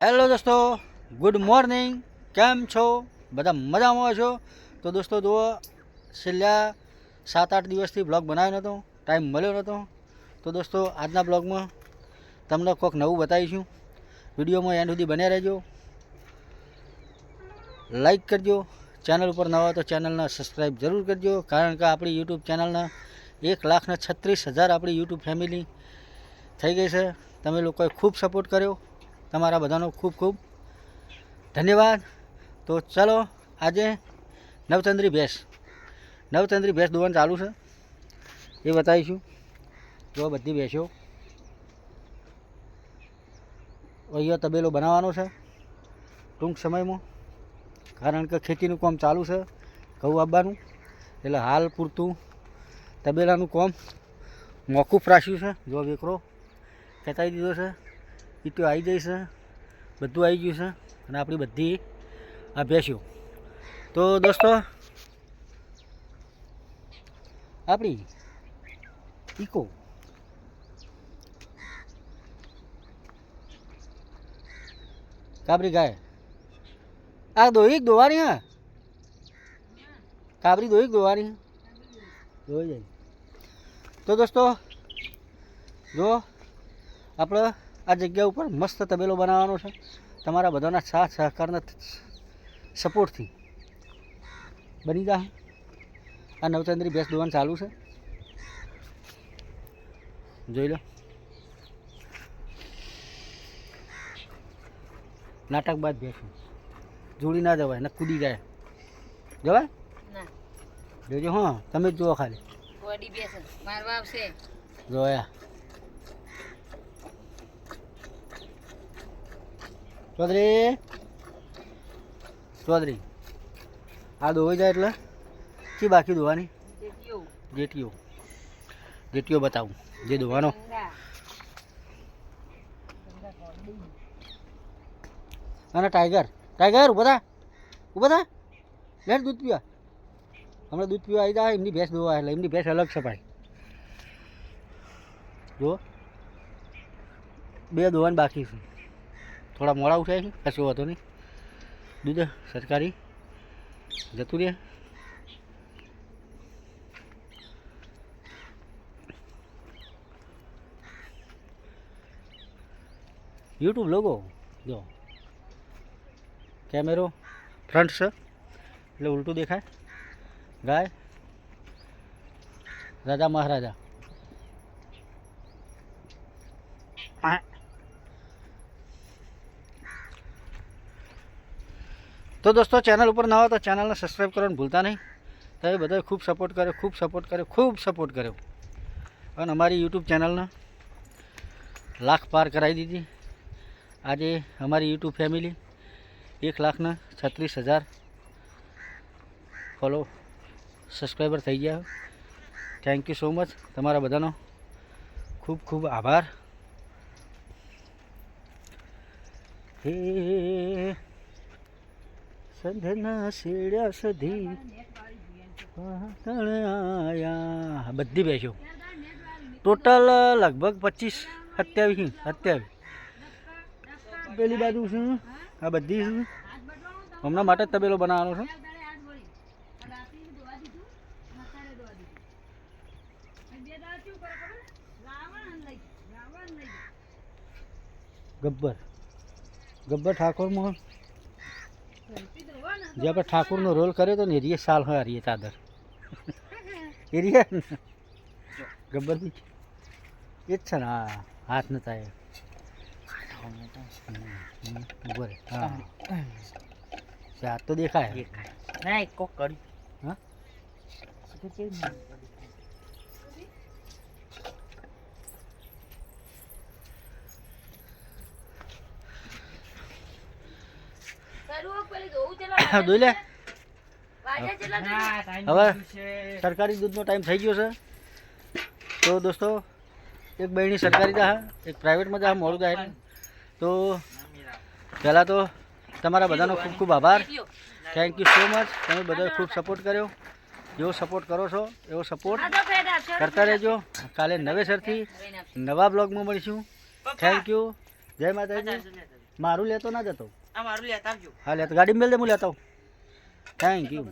Hello દોસ્તો good morning કેમ છો? બધા મજામાં છો? તો દોસ્તો જુઓ, છેલ્લા સાત આઠ દિવસથી બ્લોગ બનાવ્યો નહોતો ટાઈમ મળ્યો નહોતો. તો દોસ્તો આજના બ્લોગમાં તમને કોઈક નવું બતાવીશું. વિડીયોમાં એન્ડ સુધી બન્યા રહેજો. લાઈક કરજો. ચેનલ ઉપર નવા તો ચેનલને સબસ્ક્રાઈબ જરૂર કરજો. કારણ કે આપણી યુટ્યુબ ચેનલના એક લાખને છત્રીસ હજાર આપણી યુટ્યુબ ફેમિલી થઈ ગઈ છે. તમે લોકોએ ખૂબ સપોર્ટ કર્યો. તમારા બધાનો ખૂબ ખૂબ ધન્યવાદ. તો ચલો, આજે નવચંદ્રી ભેંસ. નવચંદ્રી ભેંસ દોવાનું ચાલુ છે. એ બતાવીશું. જો બધી ભેંસો અહીંયા તબેલો બનાવવાનો છે ટૂંક સમયમાં. કારણ કે ખેતીનું કામ ચાલુ છે, ઘઉં આપવાનું એટલે હાલ પૂરતું તબેલાનું કામ મોકૂફ રાખ્યું છે. જો વેકરો ખેંચાઈ દીધો છે. ઈટો આવી જાય છે, બધું આવી ગયું છે અને આપણી બધી અભ્યાસીઓ તો દોસ્તો, આપણી ઇકો કાબરી ગાય. આ દોઈ દોવાની હા? કાબરી દોહી દોવાની દોઈ જાય. તો દોસ્તો, જો આપણે આ જગ્યા ઉપર મસ્ત તબેલો બનાવવાનો છે. તમારા બધાના સાથ સહકારના સપોર્ટથી. બની જા આ નવચંદ્રી ભેંસ દોવાનું ચાલુ છે. જોઈ લો. નાટક બાદ ભેંસ જોડી ના જવાય ને કૂદી જાય જવાય? જોજો હા તમે જ જુઓ ખાલી. જોયા. ચૌધરી. ચૌધરી. આ દોવાઈ જાય એટલે શી બાકી દોવાની? જેટીઓ જેટીઓ બતાવું. જે દોવાનો. ગંગા અને ટાઈગર. ટાઈગર ઊભા થા. ઊભા થા. બેસ દૂધ પીવા. હમણાં દૂધ પીવા આવી જાય એમની ભેંસ દોવા એટલે એમની ભેંસ અલગ છે ભાઈ. જો. બે દોવાની બાકી છે. થોડા મોડા ઉઠાય છે, કશું વાંધો નહીં. દૂધ સરકારી જતું રહે. યુટ્યુબ લોગો જો. કેમેરો ફ્રન્ટ છે. એટલે ઉલટું દેખાય. ગાય. રાજા મહારાજા. તો દોસ્તો ચેનલ ઉપર નવા તો ચેનલને સબસ્ક્રાઈબ કરવાનું ભૂલતા નહીં. તમે બધાએ ખૂબ સપોર્ટ કર્યો, ખૂબ સપોર્ટ કર્યો, ખૂબ સપોર્ટ કર્યો. અને અમારી યુટ્યુબ ચેનલને લાખ પાર કરાવી દીધી. આજે અમારી યુટ્યુબ ફેમિલી એક લાખના છત્રીસ હજાર ફોલો સબસ્ક્રાઈબર થઈ ગયા. થેન્ક યુ સો મચ તમારા બધાનો ખૂબ ખૂબ આભાર. હે સંધના શેડ્યા સધી. આયા. બધી બેસ્યો ટોટલ લગભગ પચીસ, સત્યાવીસ સત્યાવીસ. પેલી બાજુ છે આ બધી શું? હમણાં માટે જ તબેલો બનાવવાનો છે. ગબ્બર. ગબ્બર ઠાકોરમાં જે આપણે ઠાકુરનો રોલ કર્યો તો ને એરીએ સાલ હોય હારીએ ચાદર. એરીએ ગબ્બર બી. છે. એ જ છે ને હા હાથ નતા એ ઊભો હા. હાથ તો દેખાય. ના કોક કર્યું. હા? દોઈ લે. હવે સરકારી દૂધનો ટાઈમ થઈ ગયો છે. તો દોસ્તો એક બહેણી સરકારી જા એક પ્રાઇવેટમાં જા મોડું જાય તો પહેલાં તો તમારા બધાનો ખૂબ ખૂબ આભાર. થેન્ક યુ સો મચ તમે બધાએ ખૂબ સપોર્ટ કર્યો. જેવો સપોર્ટ કરો છો એવો સપોર્ટ કરતા રહેજો. કાલે નવેસરથી નવા બ્લોગમાં મળીશું. થેન્ક યુ જય માતાજી. મારું લેતો ના જતો. આ મારું લેતા આવજો હા લેતા ગાડી મેલ દે હું લેતો થેન્ક યુ